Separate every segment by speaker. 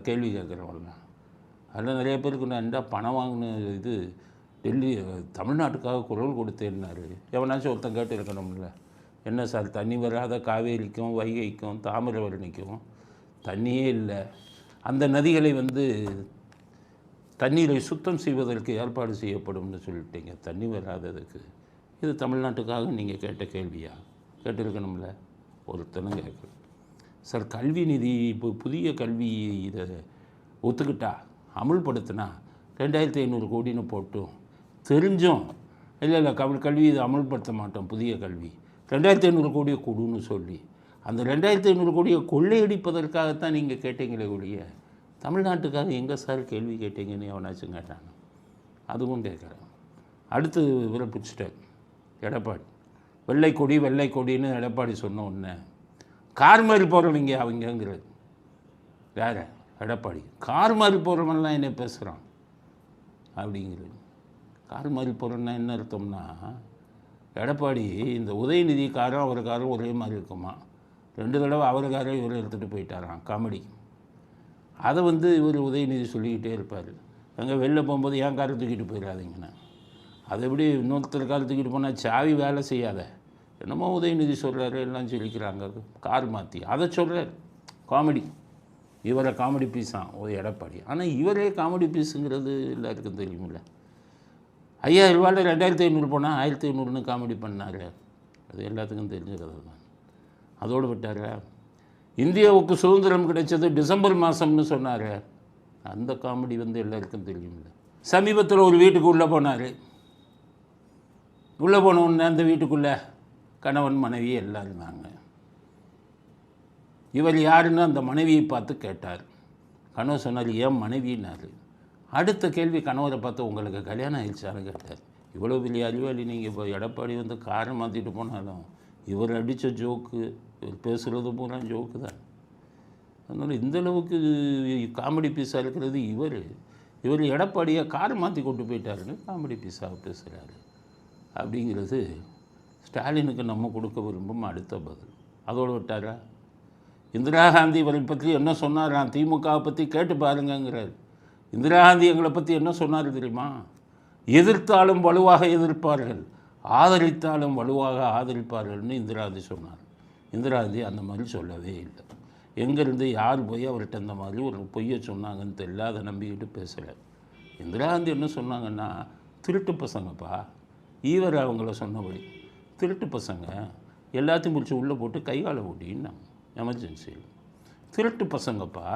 Speaker 1: கேள்வி கேட்குறவன்ல அதில் நிறைய பேருக்கு நான் என்ன பணம் வாங்கின இது டெல்லி தமிழ்நாட்டுக்காக குரல் கொடுத்தேன்னாரு. எவனாச்சும் ஒருத்தன் கேட்டு இருக்கணும்ல என்ன சார் தண்ணி வராத காவேரிக்கும் வைகைக்கும் தாமிரபரணிக்கும் தண்ணியே இல்லை. அந்த நதிகளை வந்து தண்ணீரை சுத்தம் செய்வதற்கு ஏற்பாடு செய்யப்படும்னு சொல்லிட்டீங்க. தண்ணி வராததுக்கு. இது தமிழ்நாட்டுக்காக நீங்கள் கேட்ட கேள்வியா? கேட்டிருக்கணும்ல. ஒருத்தனும் கேட்கல. சார் கல்வி நிதி இப்போ புதிய கல்வி இதை ஒத்துக்கிட்டா அமுல்படுத்தினா ரெண்டாயிரத்தி ஐநூறு கோடின்னு போட்டும். தெரிஞ்சும் இல்லை இல்லை கல் கல்வி இதை அமல்படுத்த மாட்டோம் புதிய கல்வி. ரெண்டாயிரத்தி ஐநூறு கோடியை கொடுன்னு சொல்லி. அந்த ரெண்டாயிரத்தி ஐநூறு கோடியை கொள்ளையடிப்பதற்காகத்தான் நீங்கள் கேட்டீங்களே ஒழிய தமிழ்நாட்டுக்காக எங்கே சார் கேள்வி கேட்டீங்கன்னு எவனாச்சும் கேட்டாங்க அதுவும் கேட்குறேன். அடுத்து இவரை எடப்பாடி. வெள்ளை கொடி வெள்ளை கொடின்னு எடப்பாடி சொன்ன உடனே கார் மாதிரி போகிறவங்க அவங்கங்கிறது. வேறு எடப்பாடி. கார் மாதிரி போகிறவன்லாம் என்ன பேசுகிறான் அப்படிங்கிறது. கார் மாதிரி போகிறோன்னா என்ன அர்த்தம்னா எடப்பாடி இந்த உதயநிதி காரும் அவர் காரும் ஒரே மாதிரி இருக்குமா? ரெண்டு தடவை அவர் காரை இவர் எடுத்துகிட்டு போயிட்டாராம் காமெடி. அதை வந்து இவர் உதயநிதி சொல்லிக்கிட்டே இருப்பார். அங்கே வெளில போகும்போது ஏன் காரை தூக்கிட்டு போயிடாதீங்கண்ணா அதை எப்படி இன்னொருத்தர் காரை தூக்கிட்டு போனால் சாவி வேலை செய்யாத? என்னமோ உதயநிதி சொல்கிறாரு எல்லாம் சொல்லிக்கிறாங்க கார் மாற்றி அதை சொல்கிறார் காமெடி. இவரை காமெடி பீஸான் ஒரு எடப்பாடி. ஆனால் இவரே காமெடி பீஸுங்கிறது எல்லாருக்கும் தெரியுமில்ல ஐயாயிரம் ரூபாயில் ரெண்டாயிரத்தி ஐநூறு போனால் ஆயிரத்தி ஐநூறுன்னு காமெடி பண்ணார். அது எல்லாத்துக்கும் தெரிஞ்சுக்கிறது தான். அதோடு விட்டார்? இந்தியாவுக்கு சுதந்திரம் கிடைச்சது டிசம்பர் மாதம்னு சொன்னார். அந்த காமெடி வந்து எல்லாருக்கும் தெரியும்ல. சமீபத்தில் ஒரு வீட்டுக்கு உள்ளே போனார். உள்ளே போன உடனே அந்த வீட்டுக்குள்ளே கணவன் மனைவி எல்லாம் இருந்தாங்க இவர் யாருன்னு அந்த மனைவியை பார்த்து கேட்டார். கணவர் சொன்னார் ஏன் மனைவினார்? அடுத்த கேள்வி கணவரை பார்த்து உங்களுக்கு கல்யாணம் ஆயிடுச்சான்னு கேட்டார். இவ்வளோ பெரிய அறிவாளி நீங்கள் இப்போ எடப்பாடி வந்து காரை மாற்றிட்டு போனாலும் இவர் அடித்த ஜோக்கு இவர் பேசுகிறது பூரா ஜோக்கு தான். அதனால் இந்த அளவுக்கு காமெடி பீஸாக இருக்கிறது இவர். இவர் எடப்பாடியை காரை மாற்றி கொண்டு போயிட்டாருன்னு காமெடி பீஸாக பேசுகிறாரு அப்படிங்கிறது ஸ்டாலினுக்கு நம்ம கொடுக்க விரும்பும் அடுத்த பதில். அதோடு விட்டாரா? இந்திரா காந்தி இவரை பற்றி என்ன சொன்னாராம்? திமுகவை பற்றி கேட்டு பாருங்கங்கிறார். இந்திரா காந்தி எங்களை பற்றி என்ன சொன்னார் தெரியுமா? எதிர்த்தாலும் வலுவாக எதிர்ப்பார்கள் ஆதரித்தாலும் வலுவாக ஆதரிப்பார்கள்னு இந்திரா காந்தி சொன்னார். இந்திரா காந்தி அந்த மாதிரி சொல்லவே இல்லை. எங்கேருந்து யார் போய் அவர்கிட்ட அந்த மாதிரி ஒரு பொய்யை சொன்னாங்கன்னு தெரியல அதை நம்பிக்கிட்டு பேசலை இந்திரா காந்தி என்ன சொன்னாங்கன்னா திருட்டு பசங்கப்பா ஈவர் அவங்கள சொன்னபடி. திருட்டு பசங்க எல்லாத்தையும் பிடிச்சி உள்ளே போட்டு கைகால ஓட்டின்னாங்க எமர்ஜென்சியில் திருட்டு பசங்கப்பா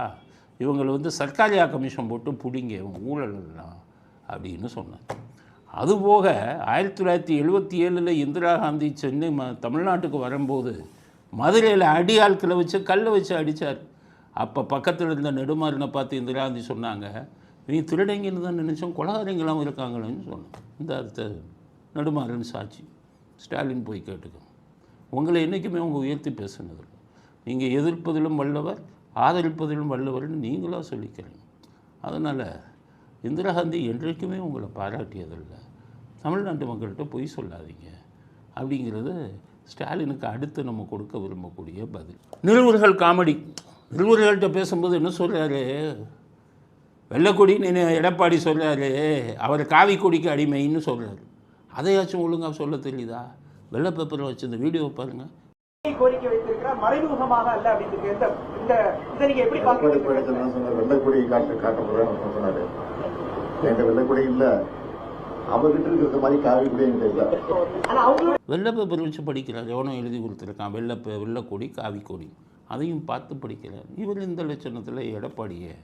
Speaker 1: இவங்களை வந்து சர்க்காரியா கமிஷன் போட்டு பிடிங்க இவங்க ஊழல் அப்படின்னு சொன்னாங்க. அதுபோக ஆயிரத்தி தொள்ளாயிரத்தி எழுபத்தி ஏழில் இந்திரா காந்தி சென்னை ம தமிழ்நாட்டுக்கு வரும்போது மதுரையில் அடி ஆட்களை வச்சு கல்லை வச்சு அடித்தார். அப்போ பக்கத்தில் இருந்த நெடுமாறனை பார்த்து இந்திரா காந்தி சொன்னாங்க நீ திருடங்கன்னு தான் நினச்சோம் கொலகாரங்களாம் இருக்காங்களேன்னு சொன்னேன் இந்த அடுத்த நெடுமாறன் சாட்சி. ஸ்டாலின் போய் கேட்டுக்கோ உங்களை என்றைக்குமே அவங்க உயர்த்தி பேசுனது நீங்கள் எதிர்ப்பதிலும் வல்லவர் ஆதரிப்பதிலும் வல்லவர்னு நீங்களாக சொல்லிக்கிறீங்க. அதனால் இந்திரா காந்தி என்றைக்குமே உங்களை பாராட்டியதில்லை. தமிழ்நாட்டு மக்கள்கிட்ட பொய் சொல்லாதீங்க. அப்படிங்கிறது ஸ்டாலினுக்கு அடுத்து நம்ம கொடுக்க விரும்பக்கூடிய பதில். நிறுவர்கள் காமெடி. நிறுவர்கள்கிட்ட பேசும்போது என்ன சொல்கிறாரு வெள்ளக்கொடின்னு எடப்பாடி சொல்கிறாரு அவர் காவி கொடிக்கு அடிமைன்னு சொல்கிறாரு அதையாச்சும் ஒழுங்காக சொல்ல தெரியுதா? வெள்ளை பேப்பரில் வச்சு இந்த வீடியோ பாருங்கள்
Speaker 2: கோரிக்கை வைத்திருக்கிறார். மறைமுகமாக அல்ல அப்படின்னு இருக்கு. இந்த இந்த இதை நீங்க எப்படி
Speaker 3: சொன்ன வெள்ளைக்குடி காட்டு காட்ட போறேன்னு சொன்னாரு. என்கிட்ட வெள்ளைக்குடி இல்ல. அவர்கிட்ட இருக்கிற மாதிரி காவி கூட என்கிட்ட இல்ல.
Speaker 1: படிக்கிறார். எவனோ எழுதி கொடுத்துருக்கான். வெள்ளை பே வெள்ளைக்கொடி காவிக்கொடி அதையும் பார்த்து படிக்கிறார். இவர் இந்த லட்சணத்தில் எடப்பாடியை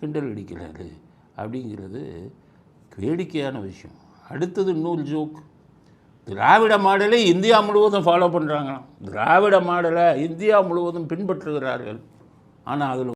Speaker 1: கிண்டல் அடிக்கிறாரு. அப்படிங்கிறது வேடிக்கையான விஷயம். அடுத்தது இன்னொரு ஜோக். திராவிட மாடலை இந்தியா முழுவதும் ஃபாலோ பண்ணுறாங்களாம் திராவிட மாடலை இந்தியா முழுவதும் பின்பற்றுகிறார்கள். ஆனால் அதில்